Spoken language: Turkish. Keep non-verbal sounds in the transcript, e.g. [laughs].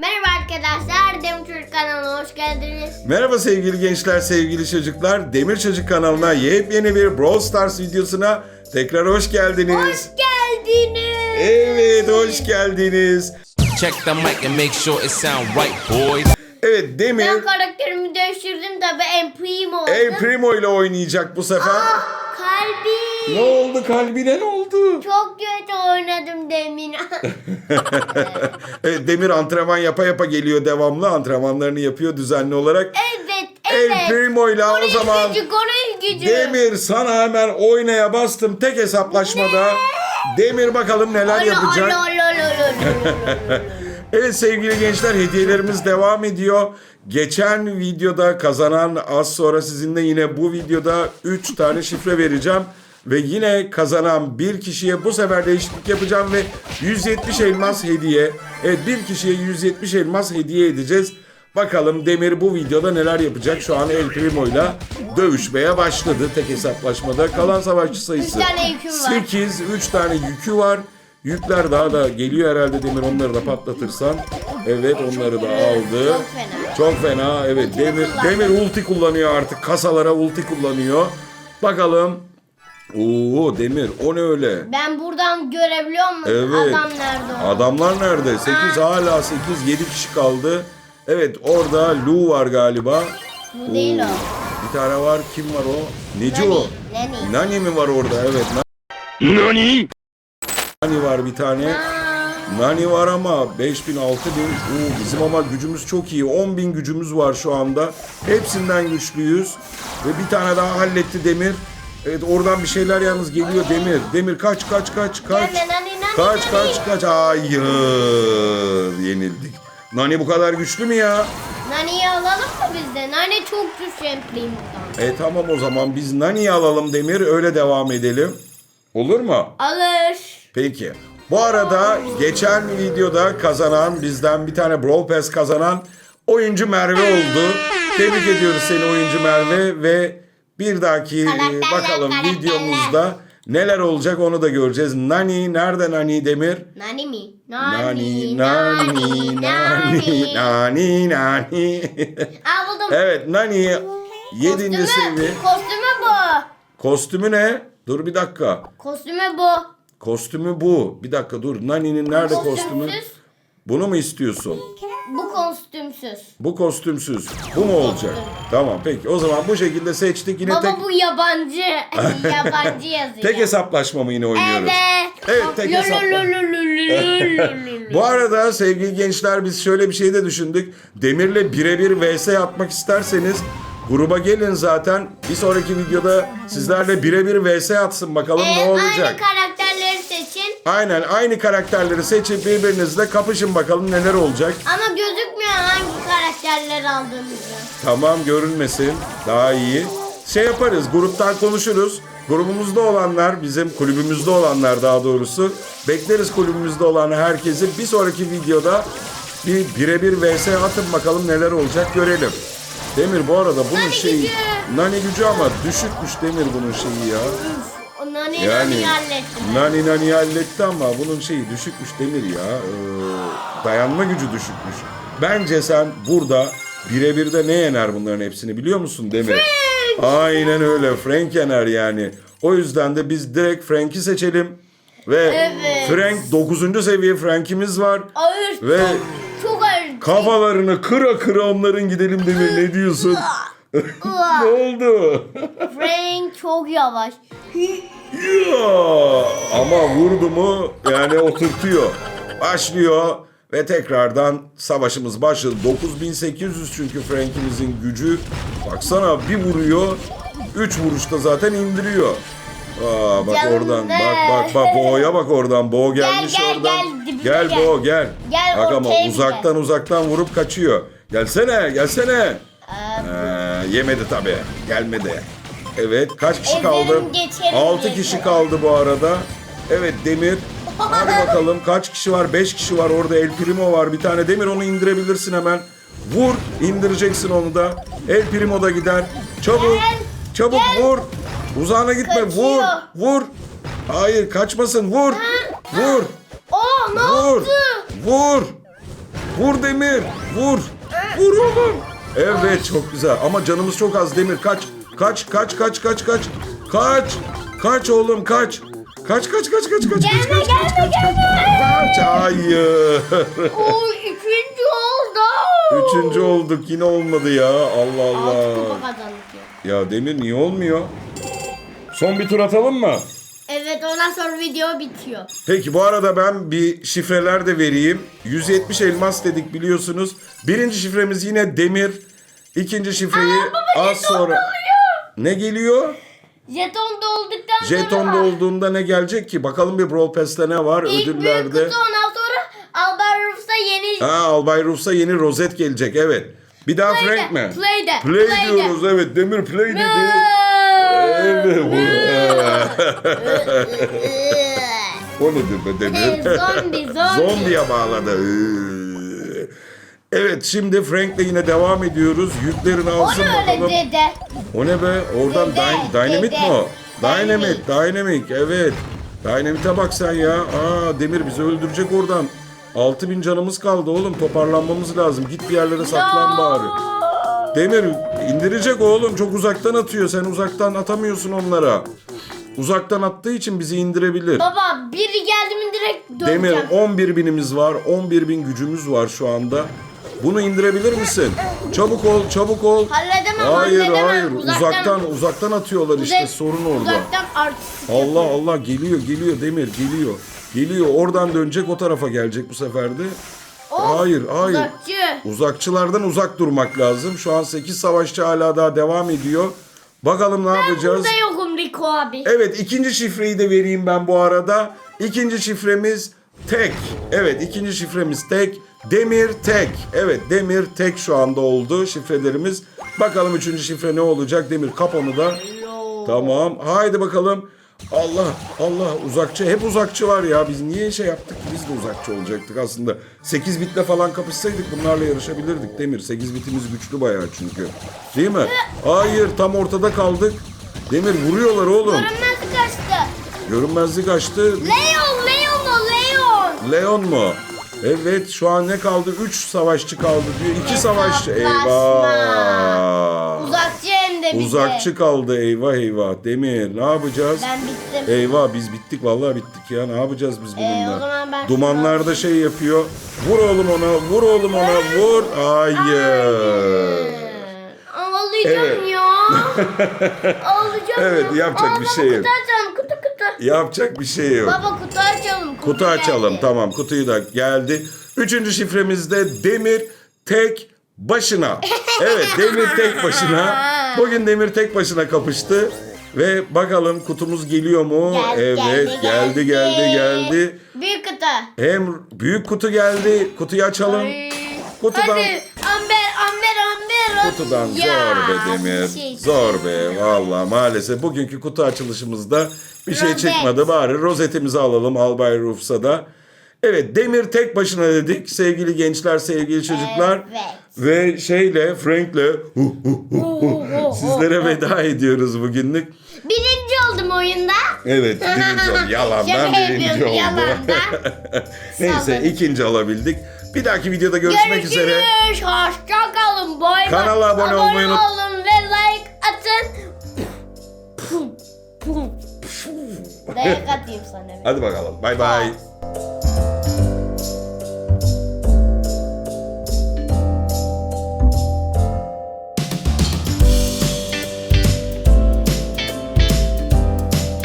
Merhaba arkadaşlar, Demir Çocuk kanalına hoş geldiniz. Merhaba sevgili gençler, sevgili çocuklar. Demir Çocuk kanalına yepyeni bir Brawl Stars videosuna tekrar hoş geldiniz. Hoş geldiniz. Evet, hoş geldiniz. Check the mic and make sure it sound right, boys. Evet, Demir Ben karakterimi değiştirdim tabi en primo oldum. El Primo ile oynayacak bu sefer. Kalbi. Ne oldu kalbine ne oldu? Çok kötü oynadım demin. [laughs] Evet, Demir antrenman yapa yapa geliyor devamlı. Antrenmanlarını yapıyor düzenli olarak. evet, El evet. Primo ile o zaman gücü. Demir sana hemen oynaya bastım tek hesaplaşmada. Demir bakalım neler Alo, yapacak. alo, alo, alo, alo, alo. [laughs] Evet sevgili gençler hediyelerimiz devam ediyor. Geçen videoda kazanan az sonra sizinle yine bu videoda 3 tane şifre vereceğim. Ve yine kazanan bir kişiye bu sefer değişiklik yapacağım ve 170 elmas hediye. Evet bir kişiye 170 elmas hediye edeceğiz. Bakalım Demir bu videoda neler yapacak? Şu an El Primo'yla dövüşmeye başladı tek hesaplaşmada. Kalan savaşçı sayısı Üç tane yüküm var. 8, 3 tane yükü var. Yükler daha da geliyor herhalde Demir onları da patlatırsan. Evet onları da aldı. Çok fena. Çok fena. Evet Demir. Demir ulti kullanıyor artık. Kasalara ulti kullanıyor. Bakalım. Oo Demir o ne öyle? Ben buradan görebiliyor musun? Evet. Adam nerede? o? Adamlar nerede? 8 hala 8 7 kişi kaldı. Evet orada Lu var galiba. Bu değil o. Bir tane var. Kim var o? Neci Nani, o? Nani. Nani mi var orada? Evet. Nani? Nani var bir tane. Nani var ama 5000 6000 Oo, bizim ama gücümüz çok iyi. 10.000 gücümüz var şu anda. Hepsinden güçlüyüz. Ve bir tane daha halletti Demir. Evet oradan bir şeyler yalnız geliyor Demir. Demir kaç kaç kaç kaç. Kaç kaç kaç. Hayır yenildik. Nani bu kadar güçlü mü ya? Nani'yi alalım mı biz de? Nani çok güçlü Primo'dan. E tamam o zaman biz Nani'yi alalım Demir öyle devam edelim. Olur mu? Alır. Peki. Bu arada geçen videoda kazanan bizden bir tane Brawl Pass kazanan oyuncu Merve oldu. Tebrik ediyoruz seni oyuncu Merve ve bir dahaki e, Karakterler, bakalım karakterler. videomuzda neler olacak onu da göreceğiz. Nani nerede Nani Demir? Nani mi? Nani Nani Nani Nani Nani. Aa buldum. evet Nani 7. Kostümü, seviye. kostümü bu. Kostümü ne? Dur bir dakika. Kostümü bu. Kostümü bu. Bir dakika dur. Nani'nin nerede kostümü? Bunu mu istiyorsun? Bu kostümsüz. Bu kostümsüz. Bu mu olacak? Tamam peki. O zaman bu şekilde seçtik. Yine Baba tek bu yabancı. [laughs] yabancı yazıyor. tek hesaplaşma mı yine oynuyoruz? Evet. Evet, tek Lo, lo, hesapla. lo, lo, lo, lo, lo, lo. Bu arada sevgili gençler biz şöyle bir şey de düşündük. Demir'le birebir vs yapmak isterseniz gruba gelin zaten. Bir sonraki videoda sizlerle birebir vs atsın bakalım Ee, ne Aynı olacak. karakterleri seçin. Aynen aynı karakterleri seçip birbirinizle kapışın bakalım neler olacak. Ama karakterleri aldığımızı. Tamam görünmesin. Daha iyi. Şey yaparız gruptan konuşuruz. Grubumuzda olanlar bizim kulübümüzde olanlar daha doğrusu. Bekleriz kulübümüzde olan herkesi bir sonraki videoda bir birebir vs atın bakalım neler olacak görelim. Demir bu arada bunun Nani şeyi gücü. nani gücü ama düşükmüş Demir bunun şeyi ya. O nani Yani nani hallettim. nani nani halletti ama bunun şeyi düşükmüş Demir ya. Ee, dayanma gücü düşükmüş. Bence sen burada birebir de ne yener bunların hepsini biliyor musun Demir? Aynen öyle Frank yener yani. O yüzden de biz direkt Frank'i seçelim. Ve Evet. Frank 9. seviye Frank'imiz var. Ağır. Ve Çok ağır. kafalarını kıra kıra onların gidelim Demir ne diyorsun? [laughs] ne oldu? Frank çok yavaş. [laughs] Ya, ama vurdu mu yani oturtuyor. Başlıyor ve tekrardan savaşımız başladı. 9800 çünkü Frank'imizin gücü. Baksana bir vuruyor. 3 vuruşta zaten indiriyor. Aa, bak Canım oradan be. bak bak bak Bo'ya bak oradan Bo gelmiş gel, oradan. gel, gel gel. Bo gel. Gel, bak ama uzaktan uzaktan vurup kaçıyor. Gelsene gelsene. Ee, yemedi tabi. Gelmedi. Evet kaç kişi kaldı? geçerim 6 diye. kişi kaldı bu arada. Evet Demir. Hadi [laughs] bakalım kaç kişi var? 5 kişi var orada. El Primo var. Bir tane Demir onu indirebilirsin hemen. Vur. indireceksin onu da. El Primo da gider. Çabuk. Gel, Çabuk gel. vur. Uzağına gitme. Kaçıyor. Vur. Vur. Hayır kaçmasın. Vur. Vur. Oo ne Vur. oldu? Vur. Vur Demir. Vur. Vur oğlum. Evet çok güzel. Ama canımız çok az Demir. Kaç. Kaç kaç kaç kaç kaç. Kaç. Kaç oğlum kaç. Kaç kaç kaç kaç kaç. Gelme kaç, kaç, gelme gelme. Kaç. Hayır. [laughs] Oy üçüncü oldu. Üçüncü olduk yine olmadı ya. Allah Altı Allah. kupa kazandık ya. Ya Demir niye olmuyor? Son bir tur atalım mı? Evet ondan sonra video bitiyor. Peki bu arada ben bir şifreler de vereyim. 170 elmas dedik biliyorsunuz. Birinci şifremiz yine demir. İkinci şifreyi az sonra... Ne geliyor? Jeton dolduktan sonra Jeton dolduğunda ne gelecek ki? Bakalım bir Brawl Pass'te ne var İlk büyük ödüllerde. kutu ondan sonra Albert Rufs'a yeni Ha Albay Rufs'a yeni rozet gelecek evet. Bir daha Frank mi? play de, Play, play de. diyoruz evet. Demir play dedi. Evet. [laughs] o nedir be Demir? zombi [laughs] zombi. Zombiye bağladı. Iıı. Evet şimdi Frank'le yine devam ediyoruz. Yüklerini alsın ne öyle bakalım. dede? O ne be? Oradan Dede, dy- dynamit dede. mi o? Dynamit, Dynamit. dynamik. Evet. Dynamit'e bak sen ya. Aa Demir bizi öldürecek oradan. 6000 canımız kaldı oğlum. Toparlanmamız lazım. Git bir yerlere saklan bari. Demir indirecek oğlum. Çok uzaktan atıyor. Sen uzaktan atamıyorsun onlara. Uzaktan attığı için bizi indirebilir. Baba biri geldi mi direkt döneceğim. Demir 11 binimiz var. 11 bin gücümüz var şu anda. Bunu indirebilir misin? Çabuk ol, çabuk ol. Halledemem, Hayır, halledemem. hayır. Uzaktan- Uzaktan, uzaktan atıyorlar işte. Sorun orada. Uzaktan artistik Allah yapıyor. Allah geliyor, geliyor Demir, geliyor. Geliyor. Oradan dönecek, o tarafa gelecek bu sefer de. Of, hayır, hayır. Uzakçı. Uzakçılardan uzak durmak lazım. Şu an 8 savaşçı hala daha devam ediyor. Bakalım ne yapacağız? Burada yokum Rico abi. Evet ikinci şifreyi de vereyim ben bu arada. İkinci şifremiz tek. Evet ikinci şifremiz tek. Demir tek. Evet demir tek şu anda oldu şifrelerimiz. Bakalım üçüncü şifre ne olacak? Demir kap onu da. Tamam. Haydi bakalım. Allah Allah uzakçı hep uzakçı var ya biz niye şey yaptık ki biz de uzakçı olacaktık aslında 8 bitle falan kapışsaydık bunlarla yarışabilirdik Demir 8 bitimiz güçlü bayağı çünkü değil mi? Hayır tam ortada kaldık Demir vuruyorlar oğlum Görünmez kaçtı. Görünmezlik açtı. Leon, Leon o Leon. Leon mu? Evet şu an ne kaldı? 3 savaşçı kaldı diyor. 2 savaşçı. Eyvah. Uzakçı hem de bize. Uzakçı kaldı eyvah eyvah. Demir ne yapacağız? Ben bittim. Eyvah biz bittik vallahi bittik ya. Ne yapacağız biz bununla? Ee, o zaman ben Dumanlar da şey yapıyor. Vur oğlum ona, vur oğlum ona, vur. Hayır. Ağlayacağım Evet. ya. [laughs] Ağlayacağım Evet, ya. yapacak bir şey yok. Kutu. Yapacak bir şey yok. Baba kutu açalım. Kutu açalım geldi. tamam kutuyu da geldi. Üçüncü şifremizde Demir tek başına. Evet Demir tek başına. [laughs] Bugün Demir tek başına kapıştı. Ve bakalım kutumuz geliyor mu? Geldi, evet geldi geldi, geldi geldi. Büyük kutu. Hem büyük kutu geldi. Kutuyu açalım. Ay. Kutudan Hadi Amber Amber. Kutudan Ya, zor be Demir. şey- Zor be valla maalesef bugünkü kutu açılışımızda bir şey Rozet. çıkmadı. Bari rozetimizi alalım Albay Rufs'a da. Evet Demir tek başına dedik sevgili gençler sevgili çocuklar. Ve şeyle Frank'le hu, hu, hu, hu, sizlere veda ediyoruz bugünlük. Birinci oldum oyunda. Evet [laughs] birinci oldu. Yalandan Şaka birinci yapıyorum, oldu. yalandan. [laughs] Neyse ikinci alabildik. Bir dahaki videoda görüşmek üzere. Görüşürüz. Hoşça kalın. Bay bay. Kanala abone olmayı unut- olun ve like atın. Dayak atayım sana. bir. Hadi bakalım. Bay bay.